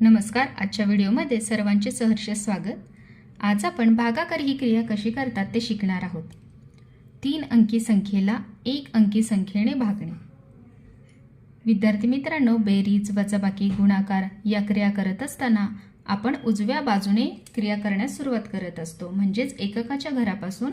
नमस्कार आजच्या व्हिडिओमध्ये सर्वांचे सहर्ष स्वागत. आज आपण भागाकार ही क्रिया कशी करतात ते शिकणार आहोत. तीन अंकी संख्येला एक अंकी संख्येने भागणे. विद्यार्थी मित्रांनो बेरीज वजाबाकी गुणाकार या क्रिया करत असताना आपण उजव्या बाजूने क्रिया करण्यास सुरुवात करत असतो. म्हणजेच एककाच्या घरापासून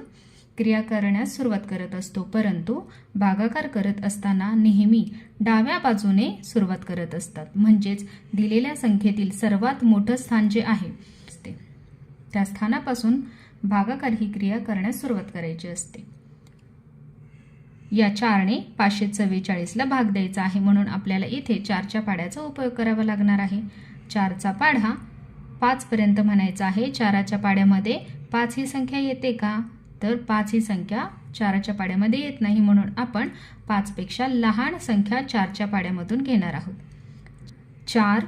क्रिया करण्यास सुरुवात करत असतो. परंतु भागाकार करत असताना नेहमी डाव्या बाजूने सुरुवात करत असतात. म्हणजेच दिलेल्या संख्येतील सर्वात मोठं स्थान जे आहे असते. त्या स्थानापासून भागाकार ही क्रिया करण्यास सुरुवात करायची असते. या चारने पाचशे चव्वेचाळीसला भाग द्यायचा आहे म्हणून आपल्याला इथे चारच्या पाड्याचा उपयोग करावा लागणार आहे. चारचा पाढा पाचपर्यंत म्हणायचा आहे. चाराच्या पाड्यामध्ये पाच ही संख्या येते का? तर पाच ही संख्या चाराच्या पाड्यामध्ये येत नाही म्हणून आपण पाचपेक्षा लहान संख्या चारच्या पाड्यामधून घेणार आहोत. चार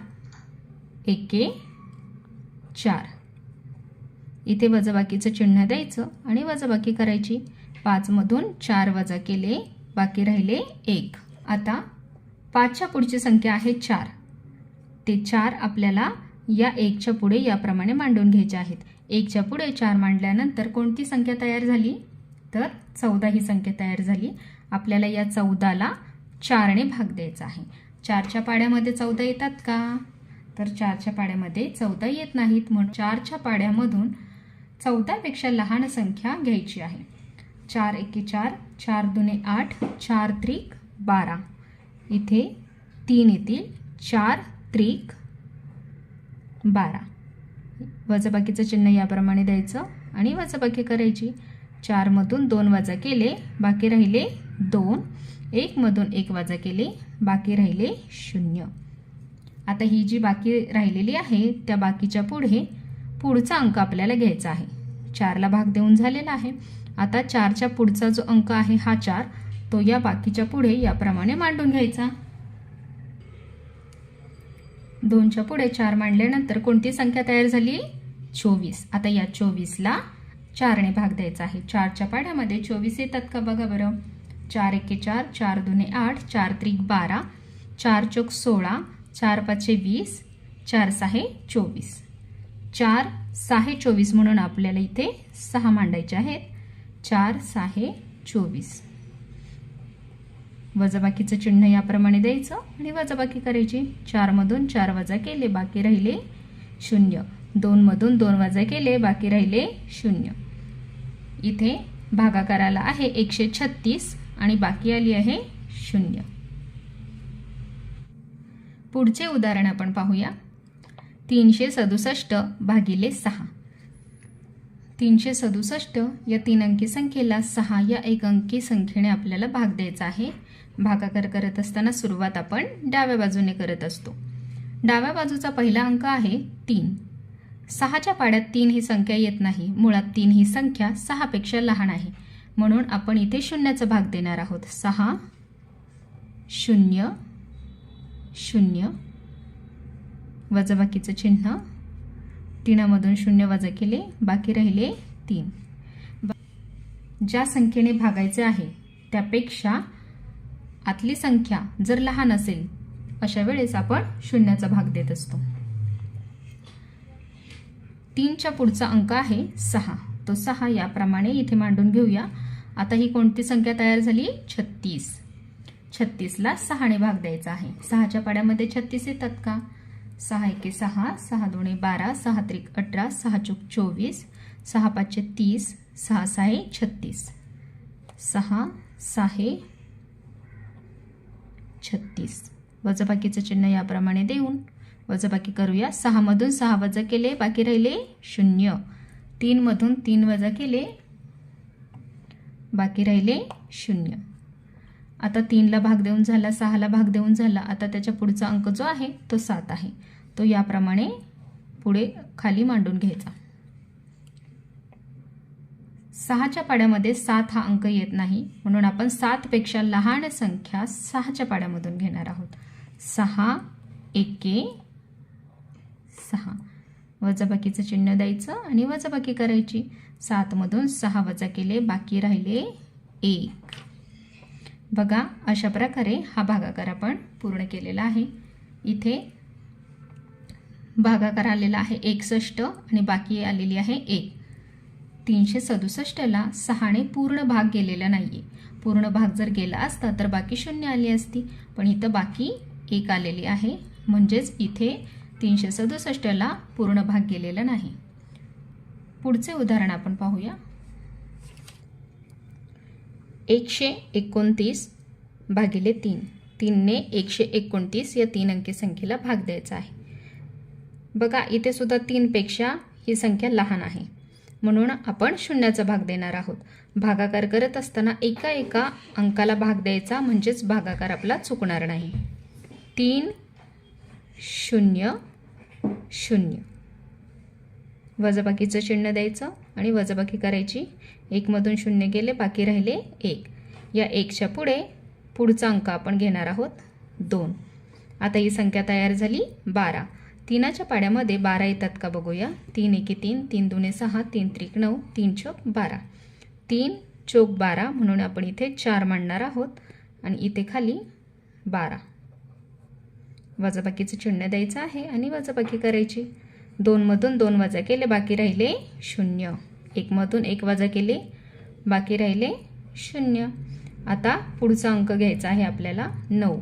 एके चार. इथे वजाबाकीचं चिन्ह द्यायचं आणि वजाबाकी करायची. पाचमधून चार वजा केले बाकी राहिले एक. आता पाचच्या पुढची संख्या आहे चार. ते चार आपल्याला या एकच्या पुढे याप्रमाणे मांडून घ्यायचे आहेत. एकच्या पुढे चार मांडल्यानंतर कोणती संख्या तयार झाली? तर चौदा ही संख्या तयार झाली. आपल्याला या चौदाला चारने भाग द्यायचा आहे. चारच्या पाड्यामध्ये चौदा येतात का? तर चारच्या पाड्यामध्ये चौदा येत नाहीत म्हणून चारच्या पाड्यामधून चौदापेक्षा लहान संख्या घ्यायची आहे. चार एके चार चार दुने आठ चार त्रिक बारा. इथे तीन येतील चार त्रिक बारा. वजाबाकीचं चिन्ह याप्रमाणे द्यायचं आणि वजाबाकी करायची. चारमधून दोन वाजा केले बाकी राहिले दोन. एकमधून एक वाजा केले बाकी राहिले शून्य. आता ही जी बाकी राहिलेली आहे त्या बाकीच्या पुढे पुढचा अंक आपल्याला घ्यायचा आहे. चारला भाग देऊन झालेला आहे. आता चारच्या पुढचा जो अंक आहे हा चार तो या बाकीच्या पुढे याप्रमाणे मांडून घ्यायचा. दोनच्या पुढे चार मांडल्यानंतर कोणती संख्या तयार झाली? चोवीस. आता या चोवीसला चारने भाग द्यायचा आहे. चारच्या पाड्यामध्ये चोवीस येतात का बघा बरं? चार एके चार चार दोने आठ चार त्रिक बारा चार चौक सोळा चार पाचशे वीस चार सहा चोवीस. चार सहा चोवीस म्हणून आपल्याला इथे सहा मांडायचे आहेत. चार सहा चोवीस. वजाबाकीचं चिन्ह याप्रमाणे द्यायचं आणि वजाबाकी करायची. चारमधून चार वजा केले बाकी राहिले शून्य. दोनमधून दोन वजा केले बाकी राहिले शून्य. इथे भागाकाराला आहे एकशे छत्तीस आणि बाकी आली आहे शून्य. पुढचे उदाहरण आपण पाहूया. तीनशे सदुसष्ट भागिले सहा. तीनशे सदुसष्ट या तीन अंकी संख्येला सहा या एक अंकी संख्येने आपल्याला भाग द्यायचा आहे. भागाकार करत असताना सुरुवात आपण डाव्या बाजूने करत असतो. डाव्या बाजूचा पहिला अंक आहे तीन. सहाच्या पाड्यात तीन ही संख्या येत नाही. मुळात तीन ही संख्या सहापेक्षा लहान आहे. म्हणून आपण इथे शून्याचा भाग देणार आहोत. सहा शून्य शून्य. वजाबाकीचं चिन्ह तीनामधून शून्य वजा केले बाकी राहिले तीन. ज्या संख्येने भागायचे आहे त्यापेक्षा आतली संख्या जर लहान असेल अशा वेळेस आपण शून्याचा भाग देत असतो. तीनच्या पुढचा अंक आहे सहा. तो सहा याप्रमाणे इथे मांडून घेऊया. आता ही कोणती संख्या तयार झाली? छत्तीस. छत्तीसला सहाने भाग द्यायचा आहे. सहाच्या पाड्यामध्ये छत्तीस येतात का? सहा एके सहा सहा दोणे बारा सहा त्रिक अठरा सहा चौक चोवीस सहा पाचशे तीस सहा सहा छत्तीस. सहा सहा छत्तीस. वजाबाकीचं चिन्ह याप्रमाणे देऊन वजाबाकी करूया. सहामधून सहा वजा केले बाकी राहिले शून्य. तीनमधून तीन वजा केले बाकी राहिले शून्य. आता तीनला भाग देऊन झाला सहाला भाग देऊन झाला. आता त्याच्या पुढचा अंक जो आहे तो सात आहे. तो याप्रमाणे पुढे खाली मांडून घ्यायचा. सहाच्या पाड्यामध्ये सात हा अंक येत नाही. म्हणून आपण सातपेक्षा लहान संख्या सहाच्या पाड्यामधून घेणार आहोत. सहा एके सहा. वजाबाकीचं चिन्ह द्यायचं आणि वजाबाकी करायची. सातमधून सहा वजा केले बाकी राहिले एक. बघा अशा प्रकारे हा भागाकार आपण पूर्ण केलेला आहे. इथे भागाकार आलेला आहे एकसष्ट आणि बाकी आलेली आहे एक. तीनशे सदुसष्टला सहाने पूर्ण भाग गेलेला नाही आहे पूर्ण भाग जर गेला असता तर बाकी शून्य आली असती. पण इथं बाकी एक आलेली आहे. म्हणजेच इथे तीनशे सदुसष्टला पूर्ण भाग गेलेला नाही. पुढचे उदाहरण आपण पाहूया. एकशे एकोणतीस भागिले तीन. तीनने एकशे एकोणतीस या तीन अंकी संख्येला भाग द्यायचा आहे. बघा इथे सुद्धा तीनपेक्षा ही संख्या लहान आहे. म्हणून आपण शून्याचा भाग देणार आहोत. भागाकार करत असताना एका एका अंकाला भाग द्यायचा म्हणजेच भागाकार आपला चुकणार नाही. तीन शून्य शून्य. वजाबाकीचं चिन्ह द्यायचं. आणि वजाबाकी करायची. एकमधून शून्य गेले बाकी राहिले एक. या एकच्या पुढे पुढचा अंक आपण घेणार आहोत दोन. आता ही संख्या तयार झाली बारा. तीनाच्या पाड्यामध्ये बारा येतात का बघूया. तीन एके तीन तीन दुने सहा तीन त्रिक नऊ तीन चोक बारा. तीन चोक बारा म्हणून आपण इथे चार मांडणार आहोत आणि इथे खाली बारा. वजाबाकीचं चिन्ह द्यायचं आहे आणि वजाबाकी करायची. दोनमधून दोन वजा केले बाकी राहिले शून्य. एकमधून एक वजा केले बाकी राहिले शून्य. आता पुढचा अंक घ्यायचा आहे आपल्याला नऊ.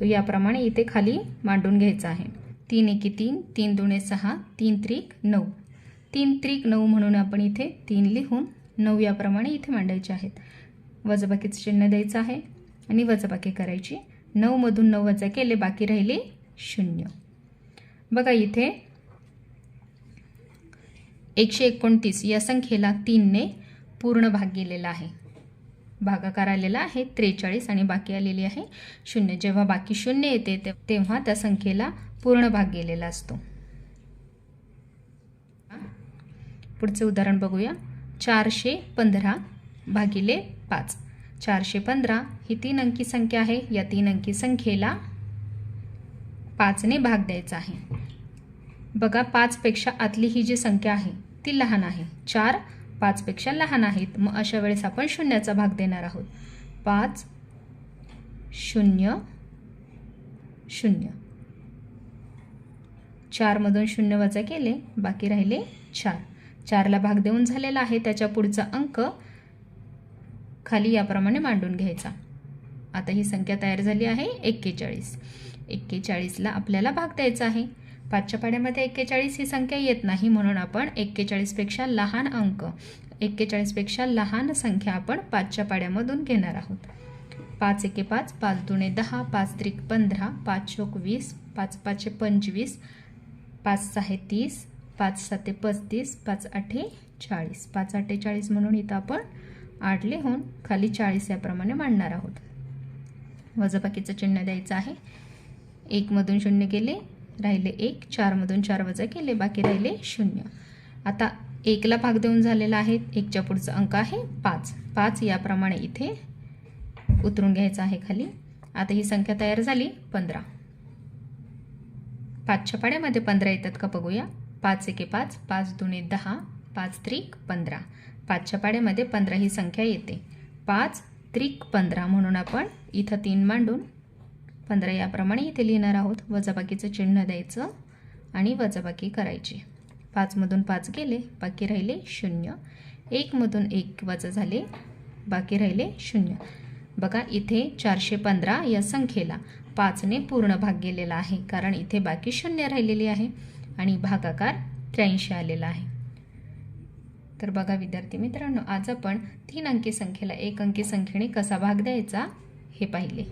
तो याप्रमाणे इथे खाली मांडून घ्यायचा आहे. तीन एकी तीन तीन दुणे सहा तीन त्रिक नऊ. तीन त्रिक नऊ म्हणून आपण इथे तीन लिहून नऊ याप्रमाणे इथे मांडायचे आहेत. वजबाकीचं चिन्ह द्यायचं आहे आणि वजबाकी करायची. नऊमधून नऊ वजा केले बाकी राहिले शून्य. बघा इथे. एकशे एकोणतीस या संख्येला तीनने पूर्ण भाग गेलेला आहे. भागाकार आलेला आहे त्रेचाळीस आणि बाकी आलेली आहे शून्य. जेव्हा बाकी शून्य येते तेव्हा त्या संख्येला पूर्ण भाग गेलेला असतो. पुढचे उदाहरण बघूया. चारशे पंधरा भागिले पाच. चारशे पंधरा ही तीन अंकी संख्या आहे. या तीन अंकी संख्येला पाचने भाग द्यायचा आहे. बघा पाचपेक्षा आतली ही जी संख्या आहे ती लहान आहे. चार पाचपेक्षा लहान आहेत. मग अशा वेळेस आपण शून्याचा भाग देणार आहोत. पाच शून्य शून्य. चारमधून शून्य वजा केले बाकी राहिले चार. चारला भाग देऊन झालेला आहे त्याच्या पुढचा अंक खाली याप्रमाणे मांडून घ्यायचा. आता ही संख्या तयार झाली आहे एक्केचाळीस. एक्केचाळीसला आपल्याला भाग द्यायचा आहे. पाचच्या पाड्यामध्ये एक्केचाळीस ही संख्या येत नाही म्हणून आपण एक्केचाळीसपेक्षा लहान अंक एक्केचाळीसपेक्षा लहान संख्या आपण पाचच्या पाड्यामधून घेणार आहोत. पाच एके पाच पाच दुणे दहा पाच त्रिक पंधरा पाच चोक वीस पाच पाचशे पंचवीस पाच सहा तीस पाच साते पस्तीस पाच आठे चाळीस. पाच अठ्ठेचाळीस म्हणून इथं आपण आठ लिहून खाली चाळीस याप्रमाणे मांडणार आहोत. वजबाकीचं चिन्ह द्यायचं आहे. एकमधून शून्य गेले राहिले एक चारमधून चार वजा केले बाकी राहिले शून्य. आता एकला भाग देऊन झालेला आहे एकच्या पुढचा अंक आहे पाच. पाच याप्रमाणे इथे उतरून घ्यायचं आहे खाली. आता ही संख्या तयार झाली पंधरा. पाचच्या पाड्यामध्ये पंधरा येतात का बघूया. पाच एके पाच पाच दुने दहा पाच त्रिक पंधरा. पाचच्या पाड्यामध्ये पंधरा ही संख्या येते. पाच त्रिक पंधरा म्हणून आपण इथं तीन मांडून पंधरा याप्रमाणे इथे लिहिणार आहोत. वजाबाकीचं चिन्ह द्यायचं आणि वजाबाकी करायची. पाचमधून पाच गेले बाकी राहिले शून्य. एकमधून एक वजा झाले बाकी राहिले शून्य. बघा इथे चारशे पंधरा या संख्येला पाचने पूर्ण भाग गेलेला आहे कारण इथे बाकी शून्य राहिलेली आहे आणि भागाकार त्र्याऐंशी आलेला आहे. तर बघा विद्यार्थी मित्रांनो आज आपण तीन अंकी संख्येला एक अंकी संख्येने कसा भाग द्यायचा हे पाहिले.